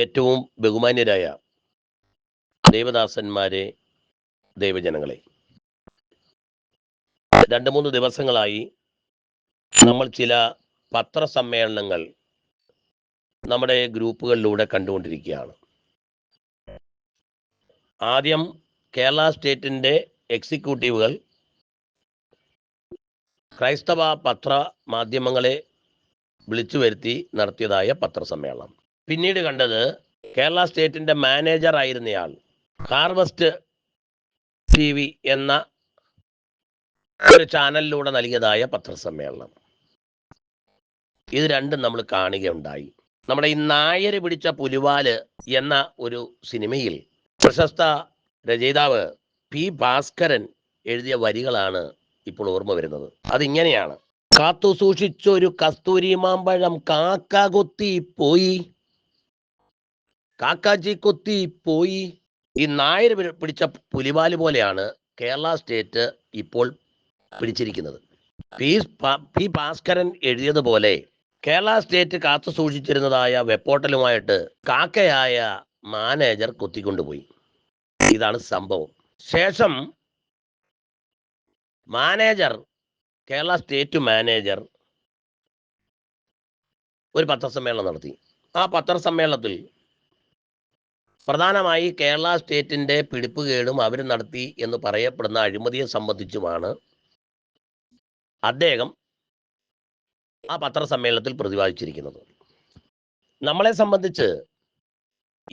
ഏറ്റവും ബഹുമാന്യരായ ദേവദാസന്മാരെ ദൈവജനങ്ങളെ. രണ്ട് മൂന്ന് ദിവസങ്ങളായി നമ്മൾ ചില പത്രസമ്മേളനങ്ങൾ നമ്മുടെ ഗ്രൂപ്പുകളിലൂടെ കണ്ടുകൊണ്ടിരിക്കുകയാണ്. ആദ്യം കേരള സ്റ്റേറ്റിന്റെ എക്സിക്യൂട്ടീവുകൾ ക്രൈസ്തവ പത്ര മാധ്യമങ്ങളെ വിളിച്ചു വരുത്തി നടത്തിയതായ പത്രസമ്മേളനം. പിന്നീട് കണ്ടത് കേരള സ്റ്റേറ്റിന്റെ മാനേജർ ആയിരുന്നയാൾ. ഹാർവസ്റ്റ് ടി വി എന്ന ഒരു ചാനലിലൂടെ നൽകിയതായ പത്രസമ്മേളനം. ഇത് രണ്ടും നമ്മൾ കാണുകയുണ്ടായി. നമ്മുടെ ഈ നായര് പിടിച്ച പുലിവാൽ എന്ന ഒരു സിനിമയിൽ പ്രശസ്ത രചയിതാവ് പി ഭാസ്കരൻ എഴുതിയ വരികളാണ് ഇപ്പോൾ ഓർമ്മ വരുന്നത്. അതിങ്ങനെയാണ്. കാത്തു സൂക്ഷിച്ചൊരു കസ്തൂരി മാമ്പഴം കാക്ക കൊത്തി പോയി. കാക്കാച്ചി കൊത്തി പോയി. ഈ നായർ പിടിച്ച പുലിവാൽ പോലെയാണ് കേരള സ്റ്റേറ്റ് ഇപ്പോൾ പിടിച്ചിരിക്കുന്നത്. പ- പി ഭാസ്കരൻ എഴുതിയതുപോലെ കേരള സ്റ്റേറ്റ് കാത്തു സൂക്ഷിച്ചിരുന്നതായ വെപ്പോട്ടലുമായിട്ട് കാക്കയായ മാനേജർ കൊത്തിക്കൊണ്ടുപോയി. ഇതാണ് സംഭവം. ശേഷം മാനേജർ കേരള സ്റ്റേറ്റ് മാനേജർ ഒരു പത്രസമ്മേളനം നടത്തി. ആ പത്രസമ്മേളനത്തിൽ പ്രധാനമായി കേരള സ്റ്റേറ്റിന്റെ പിടിപ്പുകേടും അവർ നടത്തി എന്ന് പറയപ്പെടുന്ന അഴിമതിയെ സംബന്ധിച്ചുമാണ് അദ്ദേഹം ആ പത്രസമ്മേളനത്തിൽ പ്രതിപാദിച്ചിരിക്കുന്നത്. നമ്മളെ സംബന്ധിച്ച്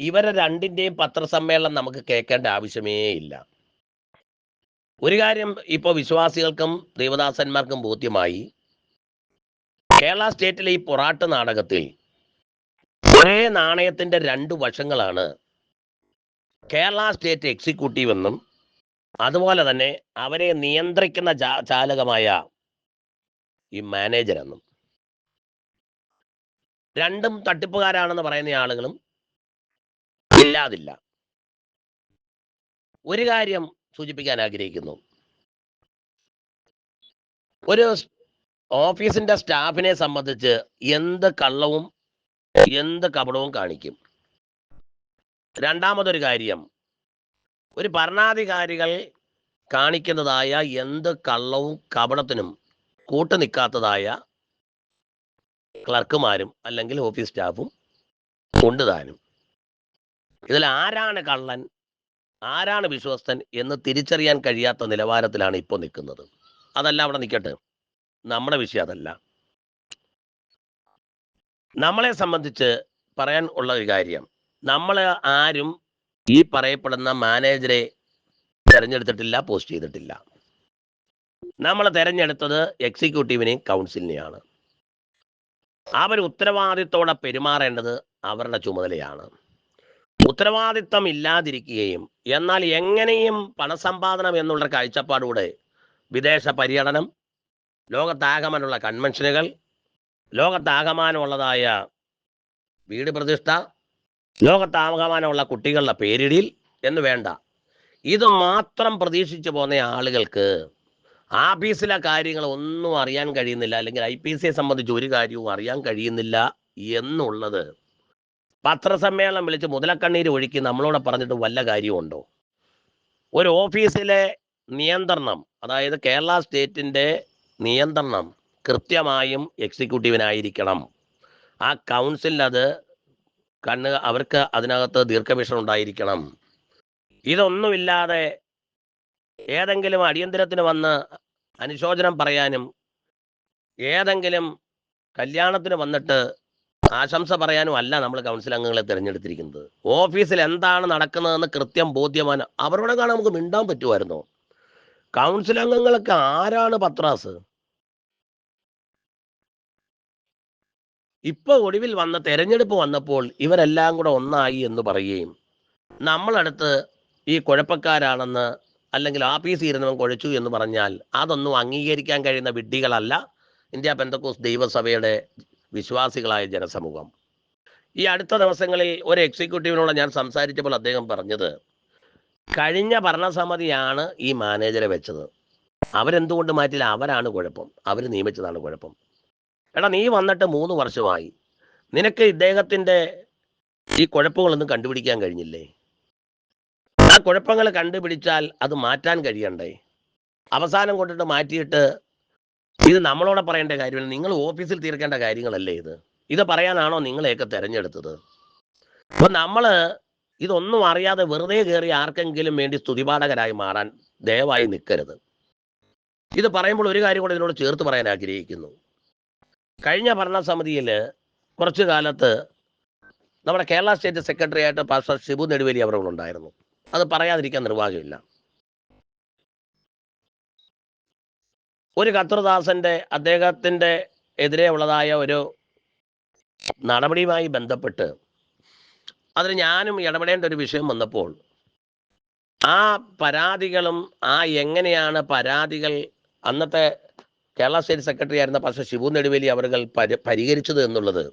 ഇവരെ രണ്ടിന്റെയും പത്രസമ്മേളനം നമുക്ക് കേൾക്കേണ്ട ആവശ്യമേ ഇല്ല. ഒരു കാര്യം ഇപ്പോൾ വിശ്വാസികൾക്കും ദേവദാസന്മാർക്കും ബോധ്യമായി കേരള സ്റ്റേറ്റിലെ ഈ പൊറാട്ട് നാടകത്തിൽ ഒരേ നാണയത്തിന്റെ രണ്ട് വശങ്ങളാണ് കേരള സ്റ്റേറ്റ് എക്സിക്യൂട്ടീവ് എന്നും അതുപോലെ തന്നെ അവരെ നിയന്ത്രിക്കുന്ന ചാലകമായ ഈ മാനേജർ എന്നും. രണ്ടും തട്ടിപ്പുകാരാണെന്ന് പറയുന്ന ആളുകളും ഇല്ലാതില്ല. ഒരു കാര്യം സൂചിപ്പിക്കാൻ ആഗ്രഹിക്കുന്നു. ഒരു ഓഫീസിന്റെ സ്റ്റാഫിനെ സംബന്ധിച്ച് എന്ത് കള്ളവും എന്ത് കപടവും കാണിക്കും. രണ്ടാമതൊരു കാര്യം. ഒരു ഭരണാധികാരികൾ കാണിക്കുന്നതായ എന്ത് കള്ളവും കപടത്തിനും കൂട്ടു നിൽക്കാത്തതായ ക്ലർക്കുമാരും അല്ലെങ്കിൽ ഓഫീസ് സ്റ്റാഫും ഉണ്ട് താനും. ഇതിൽ ആരാണ് കള്ളൻ ആരാണ് വിശ്വസ്തൻ എന്ന് തിരിച്ചറിയാൻ കഴിയാത്ത നിലവാരത്തിലാണ് ഇപ്പോൾ നിൽക്കുന്നത്. അതല്ല അവിടെ നിൽക്കട്ടെ. നമ്മുടെ വിഷയം അതല്ല. നമ്മളെ സംബന്ധിച്ച് പറയാൻ ഉള്ള ഒരു കാര്യം. നമ്മൾ ആരും ഈ പറയപ്പെടുന്ന മാനേജറെ തിരഞ്ഞെടുത്തിട്ടില്ല പോസ്റ്റ് ചെയ്തിട്ടില്ല. നമ്മൾ തെരഞ്ഞെടുത്തത് എക്സിക്യൂട്ടീവിനെയും കൗൺസിലിനെയാണ് അവർ ഉത്തരവാദിത്തോടെ പെരുമാറേണ്ടത് അവരുടെ ചുമതലയാണ്. ഉത്തരവാദിത്തം ഇല്ലാതിരിക്കുകയും എന്നാൽ എങ്ങനെയും പണസമ്പാദനം എന്നുള്ള കാഴ്ചപ്പാടൂടെ വിദേശ പര്യടനം ലോകത്താകമാനുള്ള കൺവെൻഷനുകൾ ലോകത്താകമാനമുള്ളതായ വീട് പ്രതിഷ്ഠ ലോകത്താകമാനമുള്ള കുട്ടികളുടെ പേരിടിൽ എന്ന് വേണ്ട. ഇത് മാത്രം പ്രതീക്ഷിച്ചു പോകുന്ന ആളുകൾക്ക് ആഫീസിലെ കാര്യങ്ങൾ ഒന്നും അറിയാൻ കഴിയുന്നില്ല അല്ലെങ്കിൽ ഐ പി സിയെ സംബന്ധിച്ച് ഒരു കാര്യവും അറിയാൻ കഴിയുന്നില്ല എന്നുള്ളത് പത്രസമ്മേളനം വിളിച്ച് മുതലക്കണ്ണീര് ഒഴുക്കി നമ്മളോട് പറഞ്ഞിട്ട് വല്ല കാര്യമുണ്ടോ? ഒരു ഓഫീസിലെ നിയന്ത്രണം അതായത് കേരള സ്റ്റേറ്റിന്റെ നിയന്ത്രണം കൃത്യമായും എക്സിക്യൂട്ടീവിനായിരിക്കണം. ആ കൗൺസിലിൽ അത് കണ്ണ് അവർക്ക് അതിനകത്ത് ദീർഘവീക്ഷണം ഉണ്ടായിരിക്കണം. ഇതൊന്നുമില്ലാതെ ഏതെങ്കിലും അടിയന്തരത്തിന് വന്ന് അനുശോചനം പറയാനും ഏതെങ്കിലും കല്യാണത്തിന് വന്നിട്ട് ആശംസ പറയാനും അല്ല നമ്മൾ കൗൺസിൽ അംഗങ്ങളെ തിരഞ്ഞെടുത്തിരിക്കുന്നത്. ഓഫീസിൽ എന്താണ് നടക്കുന്നതെന്ന് കൃത്യം ബോധ്യമാണ് അവരോട് കാണാൻ നമുക്ക് മിണ്ടാൻ പറ്റുമായിരുന്നോ? കൗൺസിൽ അംഗങ്ങളൊക്കെ ആരാണ് പത്രാസ്? ഇപ്പൊ ഒടുവിൽ വന്ന തെരഞ്ഞെടുപ്പ് വന്നപ്പോൾ ഇവരെല്ലാം കൂടെ ഒന്നായി എന്ന് പറയുകയും നമ്മളടുത്ത് ഈ കുഴപ്പക്കാരാണെന്ന് അല്ലെങ്കിൽ ആ ആഫീസിൽ ഇരുന്നവൻ കുഴച്ചു എന്ന് പറഞ്ഞാൽ അതൊന്നും അംഗീകരിക്കാൻ കഴിയുന്ന വിഡ്ഢികളല്ല. ഇന്ത്യ പെന്തക്കോസ് ദൈവസഭയുടെ വിശ്വാസികളായ ജനസമൂഹം. ഈ അടുത്ത ദിവസങ്ങളിൽ ഒരു എക്സിക്യൂട്ടീവിനോട് ഞാൻ സംസാരിച്ചപ്പോൾ അദ്ദേഹം പറഞ്ഞത് കഴിഞ്ഞ ഭരണസമിതിയാണ് ഈ മാനേജറെ വെച്ചത്. അവരെന്തുകൊണ്ട് മാറ്റില്ല? അവരാണ് കുഴപ്പം. അവർ നിയമിച്ചതാണ് കുഴപ്പം. എടാ നീ വന്നിട്ട് മൂന്ന് വർഷമായി. നിനക്ക് ഇദ്ദേഹത്തിന്റെ ഈ കുഴപ്പങ്ങളൊന്നും കണ്ടുപിടിക്കാൻ കഴിഞ്ഞില്ലേ? ആ കുഴപ്പങ്ങൾ കണ്ടുപിടിച്ചാൽ അത് മാറ്റാൻ കഴിയണ്ടേ? അവസാനം കൊണ്ടിട്ട് മാറ്റിയിട്ട് ഇത് നമ്മളോട് പറയേണ്ട കാര്യമല്ല. നിങ്ങൾ ഓഫീസിൽ തീർക്കേണ്ട കാര്യങ്ങളല്ലേ ഇത്? ഇത് പറയാനാണോ നിങ്ങളെയൊക്കെ തിരഞ്ഞെടുത്തത്? അപ്പൊ നമ്മൾ ഇതൊന്നും അറിയാതെ വെറുതെ കയറി ആർക്കെങ്കിലും വേണ്ടി സ്തുതിപാഠകരായി മാറാൻ ദയവായി നിൽക്കരുത്. ഇത് പറയുമ്പോൾ ഒരു കാര്യം കൂടെ ഇതിനോട് ചേർത്ത് പറയാൻ ആഗ്രഹിക്കുന്നു. കഴിഞ്ഞ ഭരണസമിതിയിൽ കുറച്ചു കാലത്ത് നമ്മുടെ കേരള സ്റ്റേറ്റ് സെക്രട്ടറി ആയിട്ട് പാസ്റ്റർ ഷിബു നെടുവേലി അവർ ഉണ്ടായിരുന്നു. അത് പറയാതിരിക്കാൻ നിർവാഹമില്ല. ഒരു കർത്തൃദാസന്റെ അദ്ദേഹത്തിന്റെ എതിരെ ഉള്ളതായ ഒരു നടപടിയുമായി ബന്ധപ്പെട്ട് അതിന് ഞാനും ഇടപെടേണ്ട ഒരു വിഷയം വന്നപ്പോൾ ആ പരാതികളും ആ എങ്ങനെയാണ് പരാതികൾ അന്നത്തെ കേരള സ്റ്റേറ്റ് സെക്രട്ടറി ആയിരുന്ന പക്ഷേ ഷിബു നെടുവേലി അവർകൾ പരി പരിഹരിച്ചത് എന്നുള്ളത്.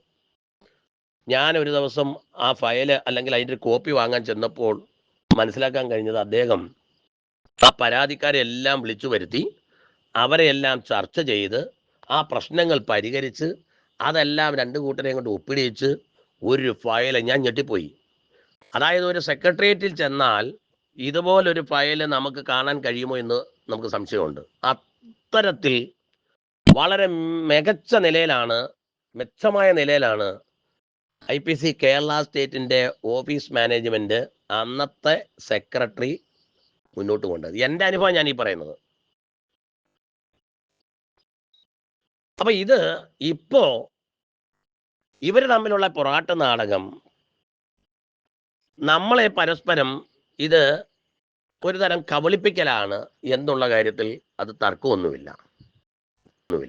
ഞാൻ ഒരു ദിവസം ആ ഫയൽ അല്ലെങ്കിൽ അതിന്റെ ഒരു കോപ്പി വാങ്ങാൻ ചെന്നപ്പോൾ മനസ്സിലാക്കാൻ കഴിഞ്ഞത് അദ്ദേഹം ആ പരാതിക്കാരെ എല്ലാം വിളിച്ചു വരുത്തി അവരെയെല്ലാം ചർച്ച ചെയ്ത് ആ പ്രശ്നങ്ങൾ പരിഹരിച്ച് അതെല്ലാം രണ്ട് കൂട്ടരെയും കൊണ്ട് ഒപ്പിടിച്ച് ഒരു ഫയൽ ഞാൻ ഞെട്ടിപ്പോയി. അതായത് ഒരു സെക്രട്ടേറിയറ്റിൽ ചെന്നാൽ ഇതുപോലൊരു ഫയൽ നമുക്ക് കാണാൻ കഴിയുമോ എന്ന് നമുക്ക് സംശയമുണ്ട്. അത്തരത്തിൽ വളരെ മികച്ച നിലയിലാണ് മെച്ചമായ നിലയിലാണ് ഐ പി സി കേരള സ്റ്റേറ്റിന്റെ ഓഫീസ് മാനേജ്മെന്റ് അന്നത്തെ സെക്രട്ടറി മുന്നോട്ട് കൊണ്ടത്. എന്റെ അനുഭവം ഞാൻ ഈ പറയുന്നത്. അപ്പൊ ഇത് ഇപ്പോ ഇവർ തമ്മിലുള്ള പൊറാട്ട് നാടകം നമ്മളെ പരസ്പരം ഇത് ഒരു തരം കബളിപ്പിക്കലാണ് എന്നുള്ള കാര്യത്തിൽ അത് തർക്കമൊന്നുമില്ല. بالله